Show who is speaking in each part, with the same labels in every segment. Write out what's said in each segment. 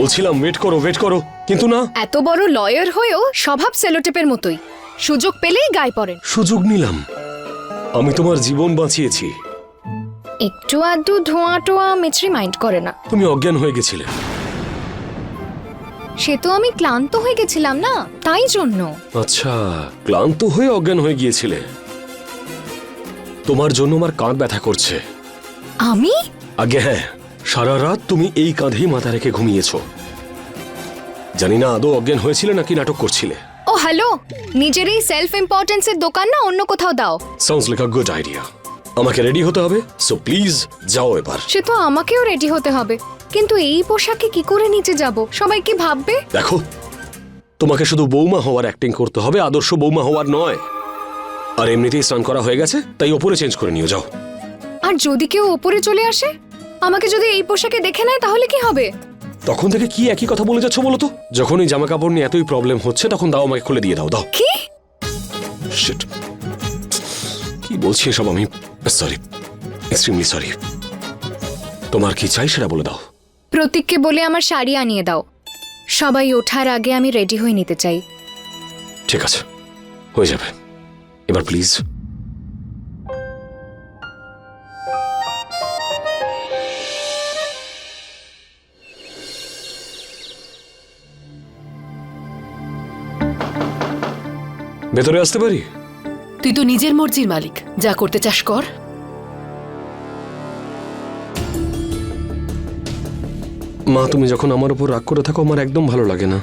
Speaker 1: বলছিলাম ওয়েট করো ওয়েট করো। কিন্তু না।
Speaker 2: এত বড় লয়ার হয়েও স্বভাব সেলোটেপের মতোই। সুযোগ পেলেই গায়ে পড়েন।
Speaker 1: সুযোগ নিলাম। আমি তোমার জীবন বাঁচিয়েছি।
Speaker 2: একটু আধটু ধোঁয়া টোয়া মিছরি মাইন্ড করে না।
Speaker 1: তুমি অজ্ঞান হয়ে গেছিলে।
Speaker 2: সে তো আমি ক্লান্ত হয়ে গেছিলাম না তাই জন্য।
Speaker 1: আচ্ছা ক্লান্ত হয়ে অজ্ঞান হয়ে গিয়েছিলে। তোমার জন্য আমার কাঁধ ব্যথা করছে।
Speaker 2: আমি?
Speaker 1: আগে হ্যাঁ সারা রাত তুমি এই কাঁধেই মাথা রেখে ঘুমিয়েছ। জানি না আদৌ অজ্ঞান হয়েছিলে নাকি নাটক করছিলে।
Speaker 2: ও হ্যালো। নিজের এই সেলফ ইম্পর্টেন্সের দোকান না অন্য কোথাও দাও।
Speaker 1: Sounds like a good idea আমাকে রেডি হতে হবে সো প্লিজ যাও এবার।
Speaker 2: সে তো আমাকেও রেডি হতে হবে। কিন্তু এই পোশাকে কি করে নিচে যাব? সবাই কি ভাববে?
Speaker 1: দেখো তোমাকে শুধু বৌমা হওয়ার অ্যাক্টিং করতে হবে আদর্শ বৌমা হওয়ার নয়। আর এমনিতেই স্নান করা হয়ে গেছে তাই ওপরে চেঞ্জ করে নিও যাও।
Speaker 2: আর যদি কেউ ওপরে চলে আসে? আমাকে যদি এই পোশাকে দেখে নেয় তাহলে কি হবে?
Speaker 1: তখন থেকে কি একই কথা বলে যাচ্ছ বলো তো? যখন এই জামা কাপড় নিয়ে এতই প্রবলেম হচ্ছে তখন দাও আমাকে খুলে দিয়ে দাও দাও।
Speaker 2: কি?
Speaker 1: Shit. কি বলছি এসব আমি? সরি এক্সট্রিমলি সরি তোমার কি চাই সেটা বলে দাও।
Speaker 2: প্রতীককে বলে আমার শাড়ি আনিয়ে দাও। সবাই ওঠার আগে আমি রেডি হয়ে নিতে চাই।
Speaker 1: ঠিক আছে। হয়ে যাবে। এবার প্লিজ ভেতরে আসতে পারি?
Speaker 3: তুই তো নিজের মর্জির মালিক। যা করতে চাস কর।
Speaker 1: মা তুমি যখন আমার উপর রাগ করে থাকো আমার একদম ভালো লাগে না।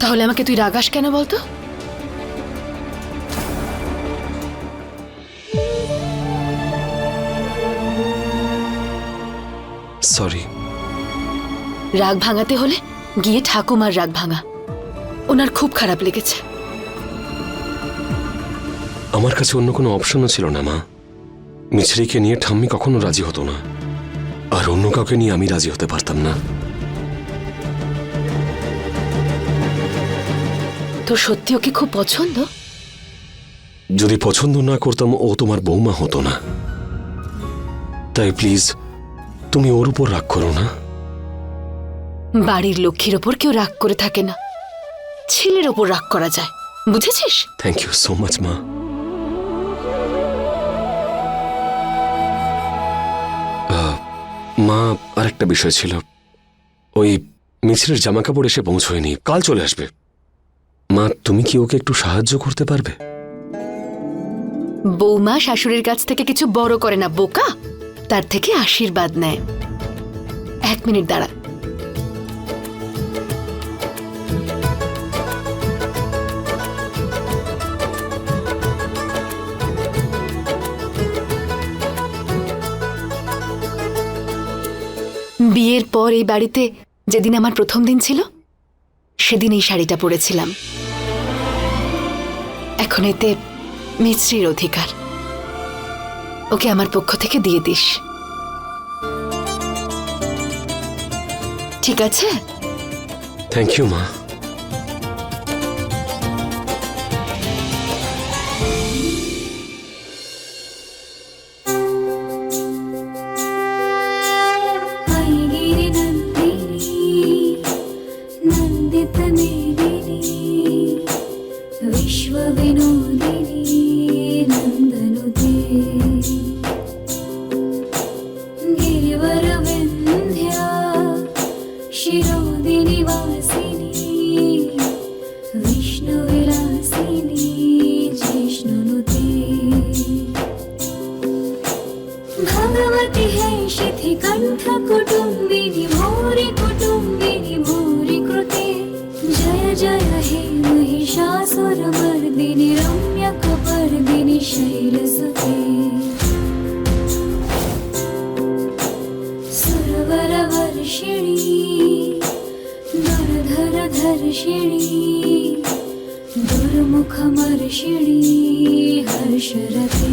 Speaker 3: তাহলে আমাকে তুই রাগাস কেন বলতো?
Speaker 1: সরি
Speaker 3: রাগ ভাঙাতে হলে গিয়ে ঠাকুমার রাগ ভাঙা। ওনার খুব খারাপ লেগেছে।
Speaker 1: আমার কাছে অন্য কোনো অপশনও ছিল না মা। মিছরিকে নিয়ে ঠাম্মি কখনো রাজি হতো না। আর অন্য কাউকে নিয়ে আমি রাজি হতে পারতাম না।
Speaker 3: তোর সত্যি ওকে খুব পছন্দ?
Speaker 1: যদি পছন্দ না করতাম ও তোমার বৌমা হতো না। তাই প্লিজ তুমি ওর উপর রাগ করো না।
Speaker 3: বাড়ির লক্ষ্মীর ওপর কেউ রাগ করে থাকে না। ছেলের ওপর রাগ করা যায়। বুঝেছিস?
Speaker 1: থ্যাংক ইউ সো মাচ মা। মা, আরেকটা বিষয় ছিল। ওই মিছিলের জামা কাপড় এসে পৌঁছয়নি। কাল চলে আসবে। মা, তুমি কি ওকে একটু সাহায্য করতে পারবে?
Speaker 3: বৌমা শাশুড়ির কাছ থেকে কিছু বড় করে না, বোকা। তার থেকে আশীর্বাদ নেয়। এক মিনিট দাঁড়া বিয়ের পর এই বাড়িতে যেদিন আমার প্রথম দিন ছিল, সেদিন এই শাড়িটা পরেছিলাম। এখন এতে মিস্ত্রির অধিকার। ওকে আমার পক্ষ থেকে দিয়ে দিস। ঠিক আছে?
Speaker 1: থ্যাংক ইউ মা।
Speaker 4: शिथिकण्ठ कुटुम्बिनि भूरि कुटुम्बिनि भूरि कृते। जय जय हे रम्यकपर्दिनि शैलसुते सुरवरवर्षिणी दुर्धरधर्षिणी दुर्मुखमर्षिणी हर्षरते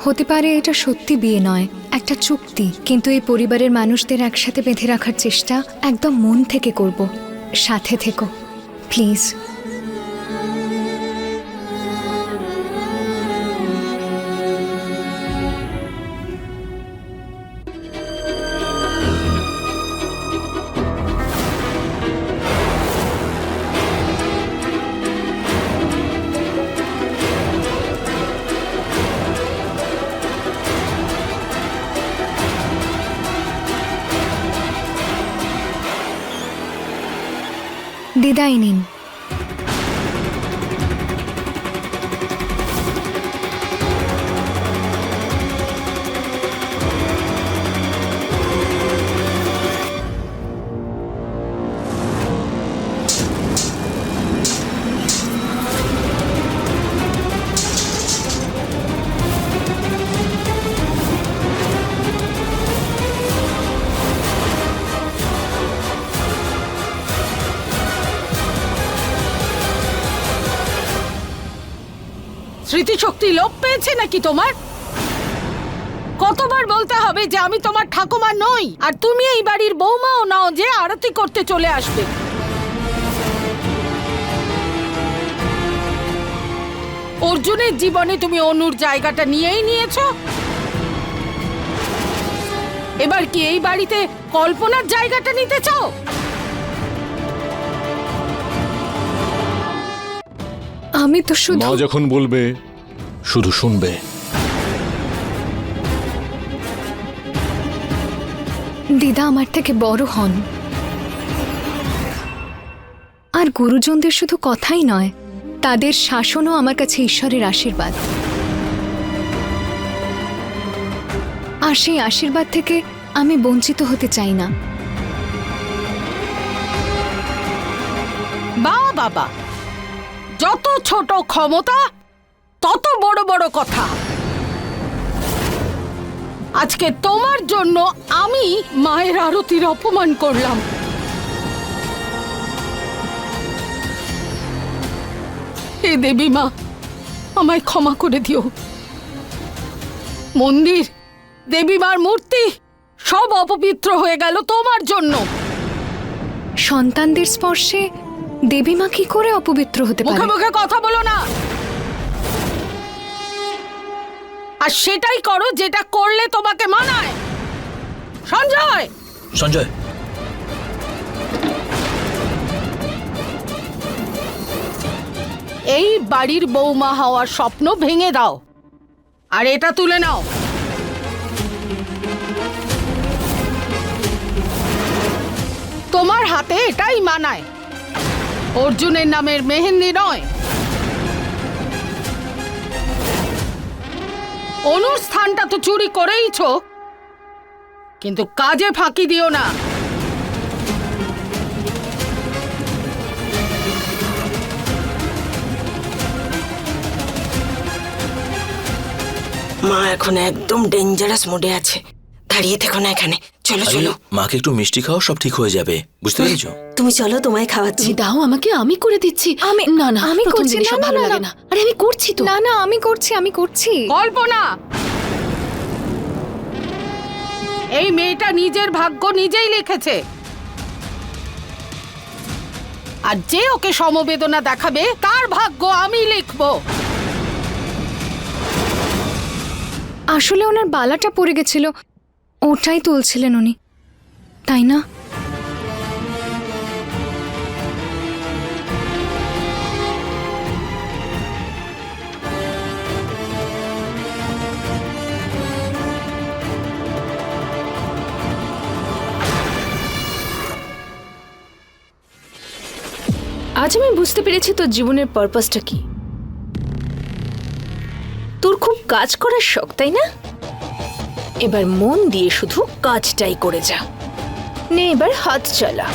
Speaker 2: হতে পারে এটা সত্যি বিয়ে নয়, একটা চুক্তি। কিন্তু এই পরিবারের মানুষদের একসাথে বেঁধে রাখার চেষ্টা একদম মন থেকে করব। সাথে থেকো। প্লিজ। Dining.
Speaker 5: স্মৃতিশক্তি লোপ পেয়েছে নাকি তোমার? কতবার বলতে হবে যে আমি তোমার ঠাকুমা নই আর তুমি এই বাড়ির বৌমাও নাও যে আরতি করতে চলে আসবে। অর্জুনের জীবনে তুমি অনুর জায়গাটা নিয়েই নিয়েছো। এবার কি এই বাড়িতে কল্পনার জায়গাটা নিতে চাও?
Speaker 2: আমি তো শুধু
Speaker 6: মা যখন বলবে শুধু শুনবে।
Speaker 2: দিদা আমার থেকে বড় হন। আর গুরুজনদের শুধু কথাই নয় তাদের শাসনও আমার কাছে ঈশ্বরের আশীর্বাদ। আর সেই আশীর্বাদ থেকে আমি বঞ্চিত হতে চাই না।
Speaker 5: বা বাবা যত ছোট ক্ষমতা তত বড় বড় কথা। আজকে তোমার জন্য আমি মায়ের আরতির অপমান করলাম। হে দেবী মা আমায় ক্ষমা করে দিও। মন্দির দেবী মার মূর্তি সব অপবিত্র হয়ে গেল তোমার জন্য।
Speaker 2: সন্তানদের স্পর্শে দেবীমা কি করে অপবিত্র হতে
Speaker 5: মুখে
Speaker 2: পারে
Speaker 5: মুখে কথা বলো না। আর সেটাই করো যেটা করলে তোমাকে মানায়। সঞ্জয়!
Speaker 6: সঞ্জয়।
Speaker 5: এই বাড়ির বৌমা হওয়ার স্বপ্ন ভেঙে দাও। আর এটা তুলে নাও। তোমার হাতে এটাই মানায়। অর্জুনের নামের মেহেন্দি নয়। অনুর স্থানটা তো চুরি করেইছ। কিন্তু কাজে ফাঁকি দিও না।
Speaker 7: মা এখন একদম ডেঞ্জারাস মোডে আছে। দাঁড়িয়ে থেকো না এখানে। চলো চলো।
Speaker 8: মাকে একটু মিষ্টি খাও সব ঠিক হয়ে যাবে। বুঝতে পেরেছ?
Speaker 7: তুমি চলো তোমায় খাওয়াচ্ছি।
Speaker 3: দাও আমাকে আমি করে দিচ্ছি।
Speaker 2: আমি
Speaker 3: না না
Speaker 2: আমি করছি। না
Speaker 3: ভালো লাগে
Speaker 2: না।
Speaker 3: না। আরে আমি করছি তো।
Speaker 2: না না আমি করছি আমি করছি।
Speaker 5: কল্পনা! এই মেয়েটা নিজের ভাগ্য নিজেই লিখেছে। আর যে ওকে সমবেদনা দেখাবে তার ভাগ্য আমি লিখব।
Speaker 2: আসলে ওনার বালাটা পড়ে গেছিল। ওটাই তুলছিলেন উনি, তাই না?
Speaker 9: আজ আমি বুঝতে পেরেছি তোর জীবনের পারপাসটা কি। তোর খুব কাজ করার শখ, তাই না? এবার মন দিয়ে শুধু কাজটাই করে যা। নে এবার হাত চালা।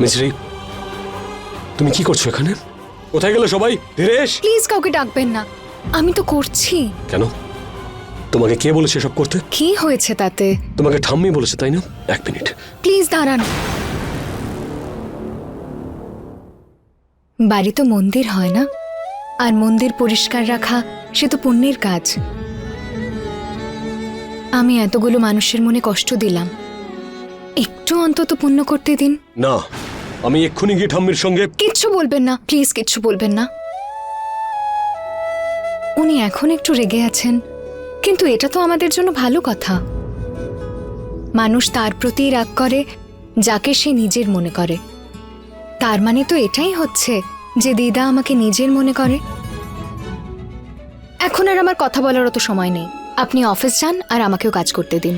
Speaker 1: মিছরি তুমি কি করছ এখানে? কোথায় গেলে সবাই? ধীরেশ!
Speaker 2: প্লিজ কাউকে ডাকবেন না। আমি তো করছি।
Speaker 1: কেন? তোমাকে কে বলেছে সব করতে?
Speaker 2: কি হয়েছে তাতে?
Speaker 1: তোমাকে ঠাম্মি বলেছে তাই না? এক মিনিট।
Speaker 2: প্লিজ দাঁড়ান। বাড়ি তো মন্দির হয় না। আর মন্দির পরিষ্কার রাখা সে তো পুণ্যের কাজ। আমি এতগুলো মানুষের মনে কষ্ট দিলাম। একটু অন্তত পুণ্য করতে দিন।
Speaker 1: না আমি এক্ষুনি গিয়ে ঠাম্মির সঙ্গে
Speaker 2: কিচ্ছু বলবেন না প্লিজ কিচ্ছু বলবেন না। উনি এখন একটু রেগে আছেন, কিন্তু এটা তো আমাদের জন্য ভালো কথা। মানুষ তার প্রতি রাগ করে, যাকে সে নিজের মনে করে। তার মানে তো এটাই হচ্ছে যে দিদা আমাকে নিজের মনে করে। এখন আর আমার কথা বলার অত সময় নেই। আপনি অফিস যান আর আমাকেও কাজ করতে দিন।